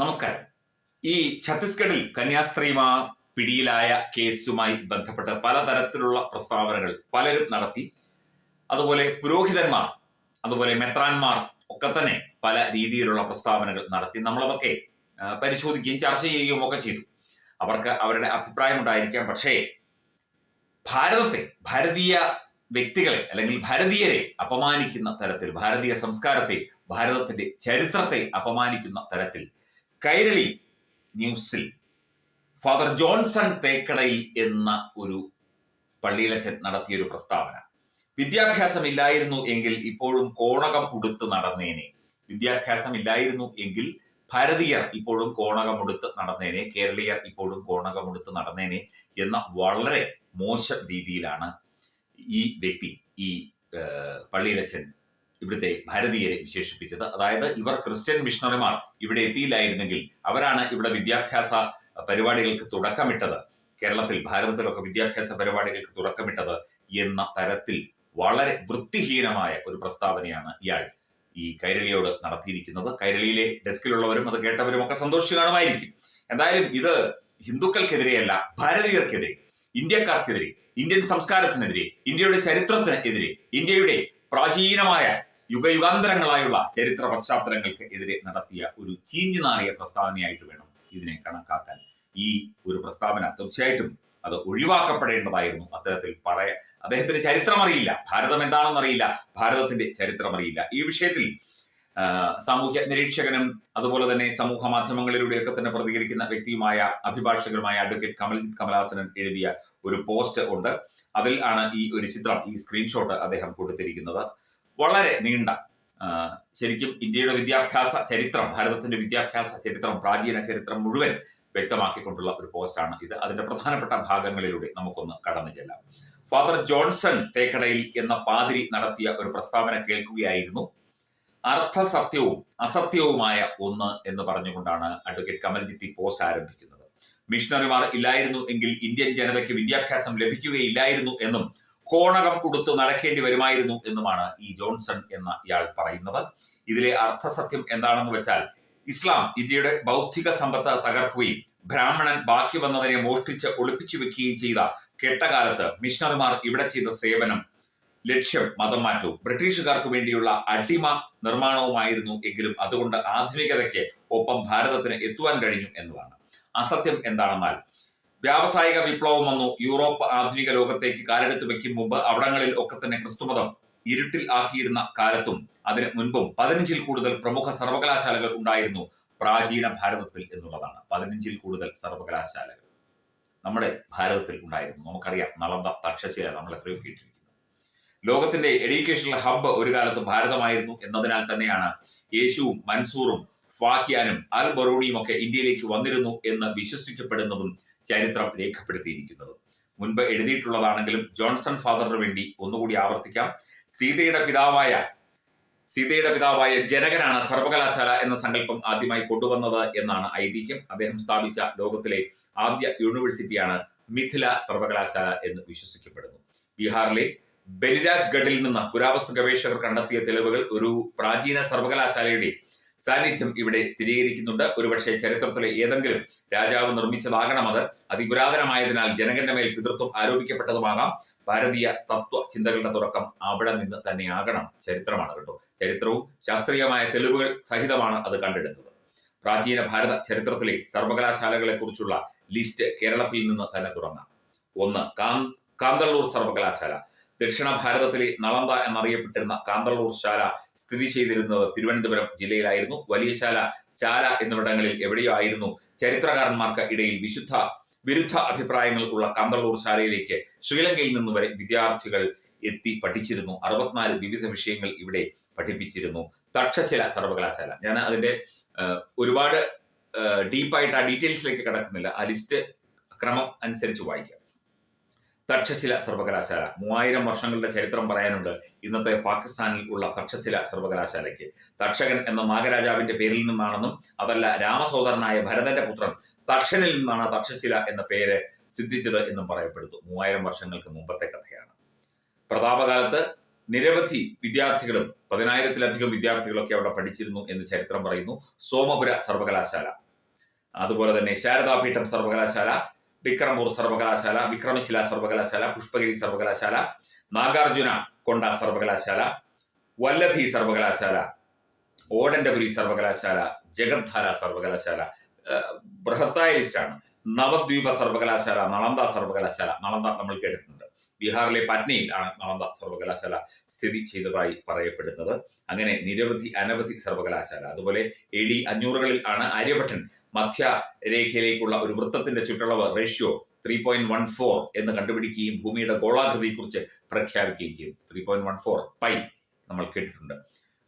നമസ്കാരം. ഈ ഛത്തീസ്ഗഡിൽ കന്യാസ്ത്രീമാർ പിടിയിലായ കേസുമായി ബന്ധപ്പെട്ട് പലതരത്തിലുള്ള പ്രസ്താവനകൾ പലരും നടത്തി. അതുപോലെ പുരോഹിതന്മാർ അതുപോലെ മെത്രാന്മാർ ഒക്കെ തന്നെ പല രീതിയിലുള്ള പ്രസ്താവനകൾ നടത്തി. നമ്മളതൊക്കെ പരിശോധിക്കുകയും ചർച്ച ചെയ്യുകയും ഒക്കെ ചെയ്തു. അവർക്ക് അവരുടെ അഭിപ്രായം ഉണ്ടായിരിക്കാം. പക്ഷേ ഭാരതത്തെ ഭാരതീയ വ്യക്തികളെ അല്ലെങ്കിൽ ഭാരതീയരെ അപമാനിക്കുന്ന തരത്തിൽ ഭാരതീയ സംസ്കാരത്തെ ഭാരതത്തിന്റെ ചരിത്രത്തെ അപമാനിക്കുന്ന തരത്തിൽ കൈരളി ന്യൂസിൽ ഫാദർ ജോൺസൺ തേക്കടയിൽ എന്ന ഒരു പള്ളിയിലച്ചൻ നടത്തിയ ഒരു പ്രസ്താവന. വിദ്യാഭ്യാസം ഇല്ലായിരുന്നു എങ്കിൽ ഇപ്പോഴും കോണകം ഉടുത്ത് നടന്നേനെ. വിദ്യാഭ്യാസം ഇല്ലായിരുന്നു എങ്കിൽ ഭാരതീയർ ഇപ്പോഴും കോണകം ഉടുത്ത് നടന്നേനെ. കേരളീയർ ഇപ്പോഴും കോണകം ഉടുത്ത് നടന്നേനെ എന്ന വളരെ മോശം രീതിയിലാണ് ഈ വ്യക്തി ഈ പള്ളിയിലച്ചൻ ഇവിടുത്തെ ഭാരതീയരെ വിശേഷിപ്പിച്ചത്. അതായത് ഇവർ ക്രിസ്ത്യൻ മിഷണറിമാർ. ഇവിടെ എത്തിയില്ലായിരുന്നെങ്കിൽ അവരാണ് ഇവിടെ വിദ്യാഭ്യാസ പരിപാടികൾക്ക് തുടക്കമിട്ടത്. കേരളത്തിൽ ഭാരതത്തിലൊക്കെ വിദ്യാഭ്യാസ പരിപാടികൾക്ക് തുടക്കമിട്ടത് എന്ന തരത്തിൽ വളരെ വൃത്തിഹീനമായ ഒരു പ്രസ്താവനയാണ് ഇയാൾ ഈ കൈരളിയോട് നടത്തിയിരിക്കുന്നത്. കൈരളിയിലെ ഡെസ്കിലുള്ളവരും അത് കേട്ടവരും ഒക്കെ സന്തോഷിച്ചു കാണുമായിരിക്കും. എന്തായാലും ഇത് ഹിന്ദുക്കൾക്കെതിരെയല്ല ഭാരതീയർക്കെതിരെ ഇന്ത്യക്കാർക്കെതിരെ ഇന്ത്യൻ സംസ്കാരത്തിനെതിരെ ഇന്ത്യയുടെ ചരിത്രത്തിന് എതിരെ ഇന്ത്യയുടെ പ്രാചീനമായ യുഗയുഗാന്തരങ്ങളായുള്ള ചരിത്ര പശ്ചാത്തലങ്ങൾക്ക് എതിരെ നടത്തിയ ഒരു ചീഞ്ഞു നാറിയ പ്രസ്താവനയായിട്ട് വേണം ഇതിനെ കണക്കാക്കാൻ. ഈ ഒരു പ്രസ്താവന തീർച്ചയായിട്ടും അത് ഒഴിവാക്കപ്പെടേണ്ടതായിരുന്നു. അത്തരത്തിൽ പറയ അദ്ദേഹത്തിന് ചരിത്രം അറിയില്ല ഭാരതം എന്താണെന്ന് അറിയില്ല ഭാരതത്തിന്റെ ചരിത്രം അറിയില്ല ഈ വിഷയത്തിൽ സാമൂഹ്യ നിരീക്ഷകനും അതുപോലെ തന്നെ സമൂഹ മാധ്യമങ്ങളിലൂടെയൊക്കെ തന്നെ പ്രതികരിക്കുന്ന വ്യക്തിയുമായ അഭിഭാഷകരുമായ അഡ്വക്കേറ്റ് കമൽജിത് കമലാസനൻ എഴുതിയ ഒരു പോസ്റ്റ് ഉണ്ട്. അതിൽ ആണ് ഈ ഒരു ചിത്രം ഈ സ്ക്രീൻഷോട്ട് അദ്ദേഹം കൊടുത്തിരിക്കുന്നത്. വളരെ നീണ്ട ശരിക്കും ഇന്ത്യയുടെ വിദ്യാഭ്യാസ ചരിത്രം ഭാരതത്തിന്റെ വിദ്യാഭ്യാസ ചരിത്രം പ്രാചീന ചരിത്രം മുഴുവൻ വ്യക്തമാക്കിക്കൊണ്ടുള്ള ഒരു പോസ്റ്റാണ് ഇത്. അതിന്റെ പ്രധാനപ്പെട്ട ഭാഗങ്ങളിലൂടെ നമുക്കൊന്ന് കടന്നു ചെല്ലാം. ഫാദർ ജോൺസൺ തേക്കടയിൽ എന്ന പാതിരി നടത്തിയ ഒരു പ്രസ്താവന കേൾക്കുകയായിരുന്നു. അർത്ഥസത്യവും അസത്യവുമായ ഒന്ന് എന്ന് പറഞ്ഞുകൊണ്ടാണ് അഡ്വക്കേറ്റ് കമൽജിത്തി പോസ്റ്റ് ആരംഭിക്കുന്നത്. മിഷണറിമാർ ഇല്ലായിരുന്നു എങ്കിൽ ഇന്ത്യൻ ജനതയ്ക്ക് വിദ്യാഭ്യാസം ലഭിക്കുകയില്ലായിരുന്നു എന്നും കോണകം ഉടുത്ത് നടക്കേണ്ടി വരുമായിരുന്നു എന്നുമാണ് ഈ ജോൺസൺ എന്ന ഇയാൾ പറയുന്നത്. ഇതിലെ അർത്ഥസത്യം എന്താണെന്ന് വെച്ചാൽ ഇസ്ലാം ഇന്ത്യയുടെ ബൗദ്ധിക സമ്പത്ത് തകർക്കുകയും ബ്രാഹ്മണൻ ബാക്കി വന്നതിനെ മോഷ്ടിച്ച് ഒളിപ്പിച്ചു വെക്കുകയും ചെയ്ത കെട്ടകാലത്ത് മിഷണറിമാർ ഇവിടെ ചെയ്ത സേവനം ലക്ഷ്യം മതം മാറ്റവും. ബ്രിട്ടീഷുകാർക്ക് വേണ്ടിയുള്ള അടിമ നിർമ്മാണവുമായിരുന്നു എങ്കിലും അതുകൊണ്ട് ആധുനികതയ്ക്ക് ഒപ്പം ഭാരതത്തിന് എത്തുവാൻ കഴിഞ്ഞു എന്നതാണ്. അസത്യം എന്താണെന്നാൽ വ്യാവസായിക വിപ്ലവം വന്നു. യൂറോപ്പ് ആധുനിക ലോകത്തേക്ക് കാലെടുത്ത് വെക്കും മുമ്പ് അവിടങ്ങളിൽ ഒക്കെ തന്നെ ക്രിസ്തുമതം ഇരുട്ടിൽ ആക്കിയിരുന്ന കാലത്തും അതിന് മുൻപും പതിനഞ്ചിൽ കൂടുതൽ പ്രമുഖ സർവകലാശാലകൾ ഉണ്ടായിരുന്നു പ്രാചീന ഭാരതത്തിൽ എന്നുള്ളതാണ്. പതിനഞ്ചിൽ കൂടുതൽ സർവകലാശാലകൾ നമ്മുടെ ഭാരതത്തിൽ ഉണ്ടായിരുന്നു. നമുക്കറിയാം നളന്ദ തക്ഷശില നമ്മൾ എത്രയോ കേട്ടിരിക്കുന്നു. ലോകത്തിന്റെ എഡ്യൂക്കേഷണൽ ഹബ്ബ് ഒരു കാലത്ത് ഭാരതമായിരുന്നു എന്നതിനാൽ തന്നെയാണ് യേശുവും മൻസൂറും ഫാഹിയാനും അൽ ബറൂണിയും ഒക്കെ ഇന്ത്യയിലേക്ക് വന്നിരുന്നു എന്ന് വിശ്വസിക്കപ്പെടുന്നതും ചരിത്രം രേഖപ്പെടുത്തിയിരിക്കുന്നത്. മുൻപ് എഴുതിയിട്ടുള്ളതാണെങ്കിലും ജോൺസൺ ഫാദറിന് വേണ്ടി ഒന്നുകൂടി ആവർത്തിക്കാം. സീതയുടെ പിതാവായ സീതയുടെ പിതാവായ ജനകനാണ് സർവകലാശാല എന്ന സങ്കല്പം ആദ്യമായി കൊണ്ടുവന്നത് എന്നാണ് ഐതിഹ്യം. അദ്ദേഹം സ്ഥാപിച്ച ലോകത്തിലെ ആദ്യ യൂണിവേഴ്സിറ്റിയാണ് മിഥില സർവകലാശാല എന്ന് വിശ്വസിക്കപ്പെടുന്നു. ബീഹാറിലെ ബലിരാജ് ഗഡിൽ നിന്ന് പുരാവസ്തു ഗവേഷകർ കണ്ടെത്തിയ തെളിവുകൾ ഒരു പ്രാചീന സർവകലാശാലയുടെ സാന്നിധ്യം ഇവിടെ സ്ഥിരീകരിക്കുന്നുണ്ട്. ഒരുപക്ഷെ ചരിത്രത്തിലെ ഏതെങ്കിലും രാജാവ് നിർമ്മിച്ചതാകണം അത്. അതിപുരാതനമായതിനാൽ ജനകന്റെ മേൽ പിതൃത്വം ആരോപിക്കപ്പെട്ടതുമാകാം. ഭാരതീയ തത്വ ചിന്തകളുടെ തുടക്കം അവിടെ നിന്ന് തന്നെയാകണം. ചരിത്രമാണ് കേട്ടോ. ചരിത്രവും ശാസ്ത്രീയമായ തെളിവുകൾ സഹിതമാണ് അത് കണ്ടെടുത്തത്. പ്രാചീന ഭാരത ചരിത്രത്തിലെ സർവകലാശാലകളെ കുറിച്ചുള്ള ലിസ്റ്റ് കേരളത്തിൽ നിന്ന് തന്നെ തുടങ്ങാം. ഒന്ന് കാന്തള്ളൂർ സർവകലാശാല. ദക്ഷിണ ഭാരതത്തിലെ നളന്ത എന്നറിയപ്പെട്ടിരുന്ന കാന്തള്ളൂർ ശാല സ്ഥിതി ചെയ്തിരുന്നത് തിരുവനന്തപുരം ജില്ലയിലായിരുന്നു. വലിയ ശാല ചാല എന്നിവിടങ്ങളിൽ എവിടെയോ ആയിരുന്നു. ചരിത്രകാരന്മാർക്ക് ഇടയിൽ വിശുദ്ധ വിരുദ്ധ അഭിപ്രായങ്ങൾ ഉള്ള കാന്തള്ളൂർ ശാലയിലേക്ക് ശ്രീലങ്കയിൽ നിന്ന് വരെ വിദ്യാർത്ഥികൾ എത്തി പഠിച്ചിരുന്നു. അറുപത്തിനാല് വിവിധ വിഷയങ്ങൾ ഇവിടെ പഠിപ്പിച്ചിരുന്നു. തക്ഷശില സർവകലാശാല. ഞാൻ അതിന്റെ ഒരുപാട് ഡീപ്പായിട്ട് ആ ഡീറ്റെയിൽസിലേക്ക് കിടക്കുന്നില്ല. ആ ലിസ്റ്റ് ക്രമം അനുസരിച്ച് വായിക്കാം. തക്ഷശില സർവകലാശാല. മൂവായിരം വർഷങ്ങളുടെ ചരിത്രം പറയാനുണ്ട് ഇന്നത്തെ പാകിസ്ഥാനിൽ ഉള്ള തക്ഷശില സർവകലാശാലയ്ക്ക്. തക്ഷകൻ എന്ന നാഗരാജാവിന്റെ പേരിൽ നിന്നാണെന്നും അതല്ല രാമസോദരനായ ഭരതന്റെ പുത്രൻ തക്ഷനിൽ നിന്നാണ് തക്ഷശില എന്ന പേര് സിദ്ധിച്ചത് എന്നും പറയപ്പെടുന്നു. മൂവായിരം വർഷങ്ങൾക്ക് മുമ്പത്തെ കഥയാണ്. പ്രതാപകാലത്ത് നിരവധി വിദ്യാർത്ഥികളും പതിനായിരത്തിലധികം വിദ്യാർത്ഥികളൊക്കെ അവിടെ പഠിച്ചിരുന്നു എന്ന് ചരിത്രം പറയുന്നു. സോമപുര സർവകലാശാല. അതുപോലെ തന്നെ ശാരദാപീഠം സർവകലാശാല വിക്രംപൂർ സർവകലാശാല വിക്രമശില സർവകലാശാല പുഷ്പഗിരി സർവകലാശാല നാഗാർജുന കൊണ്ട സർവകലാശാല വല്ലഭി സർവകലാശാല ഓടന്റപുരി സർവകലാശാല ജഗദ്ധാര സർവകലാശാല ബൃഹത്തായ ലിസ്റ്റാണ് നവദ്വീപ സർവകലാശാല നളന്ദ സർവകലാശാല നളന്ദ നമ്മൾ കേട്ടിട്ടുണ്ട്. ബീഹാറിലെ പറ്റ്നയിൽ ആണ് നളന്ദ സർവകലാശാല സ്ഥിതി ചെയ്തതായി പറയപ്പെടുന്നത്. അങ്ങനെ നിരവധി അനവധി സർവകലാശാല അതുപോലെ എ ഡി അഞ്ഞൂറുകളിൽ ആണ് ആര്യഭട്ടൻ മധ്യരേഖയിലേക്കുള്ള ഒരു വൃത്തത്തിന്റെ ചുറ്റളവ് ratio three point one four എന്ന് കണ്ടുപിടിക്കുകയും ഭൂമിയുടെ ഗോളാകൃതിയെക്കുറിച്ച് പ്രഖ്യാപിക്കുകയും ചെയ്തു. Three point one four pi നമ്മൾ കേട്ടിട്ടുണ്ട്.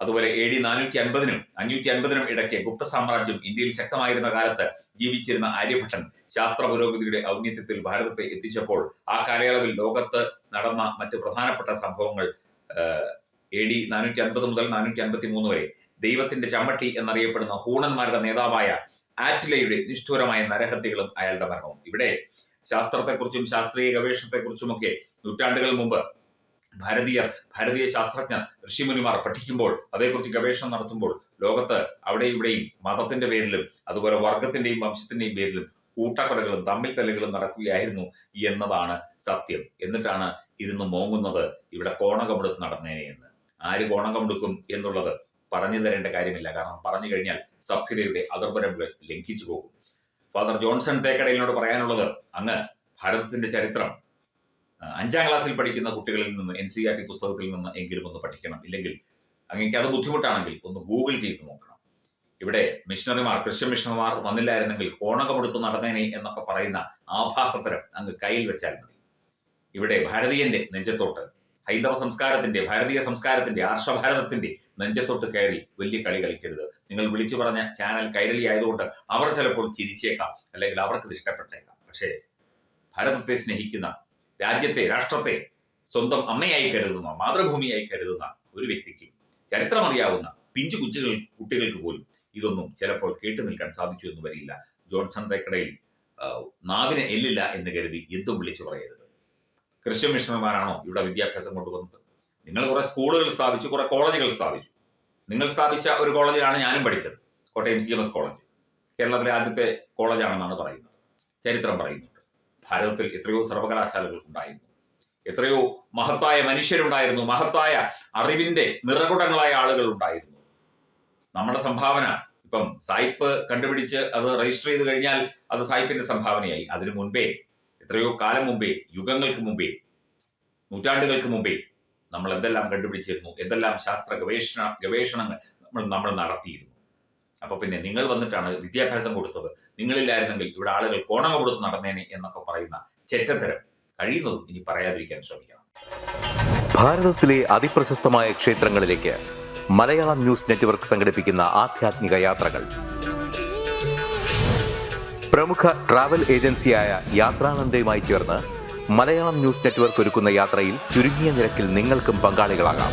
അതുപോലെ എ ഡി നാനൂറ്റി അൻപതിനും അഞ്ഞൂറ്റി അൻപതിനും ഇടയ്ക്ക് ഗുപ്ത സാമ്രാജ്യം ഇന്ത്യയിൽ ശക്തമായിരുന്ന കാലത്ത് ജീവിച്ചിരുന്ന ആര്യഭട്ടൻ ശാസ്ത്ര പുരോഗതിയുടെ ഔന്നത്യത്തിൽ ഭാരതത്തെ എത്തിച്ചപ്പോൾ ആ കാലയളവിൽ ലോകത്ത് നടന്ന മറ്റ് പ്രധാനപ്പെട്ട സംഭവങ്ങൾ എ ഡി നാനൂറ്റി അൻപത് മുതൽ നാനൂറ്റി അൻപത്തി മൂന്ന് വരെ. ദൈവത്തിന്റെ ചമ്മട്ടി എന്നറിയപ്പെടുന്ന ഹൂണന്മാരുടെ നേതാവായ ആറ്റിലയുടെ നിഷ്ഠൂരമായ നരഹത്യകളും അയാളുടെ മരണവും. ഇവിടെ ശാസ്ത്രത്തെക്കുറിച്ചും ശാസ്ത്രീയ ഗവേഷണത്തെക്കുറിച്ചുമൊക്കെ നൂറ്റാണ്ടുകൾ മുമ്പ് ഭാരതീയർ ഭാരതീയ ശാസ്ത്രജ്ഞർ ഋഷിമുനിമാർ പഠിക്കുമ്പോൾ അതേക്കുറിച്ച് ഗവേഷണം നടത്തുമ്പോൾ ലോകത്ത് അവിടെ ഇവിടെയും മതത്തിന്റെ പേരിലും അതുപോലെ വർഗത്തിന്റെയും വംശത്തിന്റെയും പേരിലും കൂട്ടക്കൊലകളും തമ്മിൽ തല്ലുകളും നടക്കുകയായിരുന്നു എന്നതാണ് സത്യം. എന്നിട്ടാണ് ഇരുന്ന് മോങ്ങുന്നത് ഇവിടെ കോണകമെടുത്ത് നടന്നേനെ എന്ന്. ആര് കോണകമെടുക്കും എന്നുള്ളത് പറഞ്ഞു തരേണ്ട കാര്യമില്ല. കാരണം പറഞ്ഞു കഴിഞ്ഞാൽ സഭ്യതയുടെ അതിർവരമ്പുകൾ ലംഘിച്ചു പോകും. ഫാദർ ജോൺസൺ തേക്കടയിലിനോട് പറയാനുള്ളത് അങ്ങ് ഭാരതത്തിന്റെ ചരിത്രം അഞ്ചാം ക്ലാസ്സിൽ പഠിക്കുന്ന കുട്ടികളിൽ നിന്ന് എൻ സി ആർ ടി പുസ്തകത്തിൽ നിന്ന് എങ്കിലും ഒന്ന് പഠിക്കണം. ഇല്ലെങ്കിൽ അങ്ങേക്ക് അത് ബുദ്ധിമുട്ടാണെങ്കിൽ ഒന്ന് ഗൂഗിൾ ചെയ്ത് നോക്കണം. ഇവിടെ മിഷണറിമാർ ക്രിസ്ത്യൻ മിഷണറിമാർ വന്നില്ലായിരുന്നെങ്കിൽ കോണകമെടുത്ത് നടന്നേനെ എന്നൊക്കെ പറയുന്ന ആഭാസത്തരം അങ്ങ് കയ്യിൽ വെച്ചാൽ മതി. ഇവിടെ ഭാരതീയന്റെ നെഞ്ചത്തോട്ട് ഹൈന്ദവ സംസ്കാരത്തിന്റെ ഭാരതീയ സംസ്കാരത്തിന്റെ ആർഷഭാരതത്തിന്റെ നെഞ്ചത്തോട്ട് കയറി വലിയ കളി കളിക്കരുത്. നിങ്ങൾ വിളിച്ചു പറഞ്ഞ ചാനൽ കൈരളി ആയതുകൊണ്ട് അവർ ചിലപ്പോൾ ചിരിച്ചേക്കാം. അല്ലെങ്കിൽ അവർക്ക് ഇഷ്ടപ്പെട്ടേക്കാം. പക്ഷേ ഭാരതത്തെ സ്നേഹിക്കുന്ന രാജ്യത്തെ രാഷ്ട്രത്തെ സ്വന്തം അമ്മയായി കരുതുന്ന മാതൃഭൂമിയായി കരുതുന്ന ഒരു വ്യക്തിക്കും ചരിത്രമറിയാവുന്ന പിഞ്ചു കുച്ചുകൾ കുട്ടികൾക്ക് പോലും ഇതൊന്നും ചിലപ്പോൾ കേട്ടു നിൽക്കാൻ സാധിച്ചു എന്ന് വരില്ല. ജോൺസൺ തേക്കടയിൽ നാവിനെ എല്ലില്ല എന്ന് കരുതി എന്തും വിളിച്ചു പറയരുത്. ക്രിസ്ത്യൻ മിഷണർമാരാണോ ഇവിടെ വിദ്യാഭ്യാസം കൊണ്ടുവന്നത്? നിങ്ങൾ കുറെ സ്കൂളുകൾ സ്ഥാപിച്ചു കുറെ കോളേജുകൾ സ്ഥാപിച്ചു. നിങ്ങൾ സ്ഥാപിച്ച ഒരു കോളേജിലാണ് ഞാനും പഠിച്ചത്. Kottayam C M S college. കേരളത്തിലെ ആദ്യത്തെ കോളേജാണെന്നാണ് പറയുന്നത്. ചരിത്രം പറയുന്നുണ്ട്. ഭാരതത്തിൽ എത്രയോ സർവകലാശാലകൾ ഉണ്ടായിരുന്നു എത്രയോ മഹത്തായ മനുഷ്യരുണ്ടായിരുന്നു. മഹത്തായ അറിവിന്റെ നിറകുടങ്ങളായ ആളുകൾ ഉണ്ടായിരുന്നു നമ്മുടെ സംഭാവന ഇപ്പം സായിപ്പ് കണ്ടുപിടിച്ച് അത് രജിസ്റ്റർ ചെയ്ത് കഴിഞ്ഞാൽ അത് സായിപ്പിന്റെ സംഭാവനയായി. അതിനു മുൻപേ എത്രയോ കാലം മുമ്പേ യുഗങ്ങൾക്ക് മുമ്പേ നൂറ്റാണ്ടുകൾക്ക് മുമ്പേ നമ്മൾ എന്തെല്ലാം കണ്ടുപിടിച്ചിരുന്നു? എന്തെല്ലാം ശാസ്ത്ര ഗവേഷണ ഗവേഷണങ്ങൾ നമ്മൾ നമ്മൾ നടത്തിയിരുന്നു? അപ്പൊ പിന്നെ നിങ്ങൾ വന്നിട്ടാണ് വിദ്യാഭ്യാസം കൊടുത്തത്. നിങ്ങളില്ലായിരുന്നെങ്കിൽ ഇവിടെ ആളുകൾ കോണങ്ങ കൊടുത്ത് നടന്നേനെ എന്നൊക്കെ പറയുന്ന ചെറ്റത്തരം. കഴിയുന്നതും ഇനി പറയാതിരിക്കാൻ ശ്രമിക്കണം. ഭാരതത്തിലെ അതിപ്രശസ്തമായ ക്ഷേത്രങ്ങളിലേക്ക് മലയാളം ന്യൂസ് നെറ്റ്വർക്ക് സംഘടിപ്പിക്കുന്ന ആധ്യാത്മിക യാത്രകൾ. പ്രമുഖ ട്രാവൽ ഏജൻസിയായ യാത്രാനന്ദയുമായി ചേർന്ന് മലയാളം ന്യൂസ് നെറ്റ്വർക്ക് ഒരുക്കുന്ന യാത്രയിൽ ചുരുങ്ങിയ നിരക്കിൽ നിങ്ങൾക്കും പങ്കാളികളാകാം.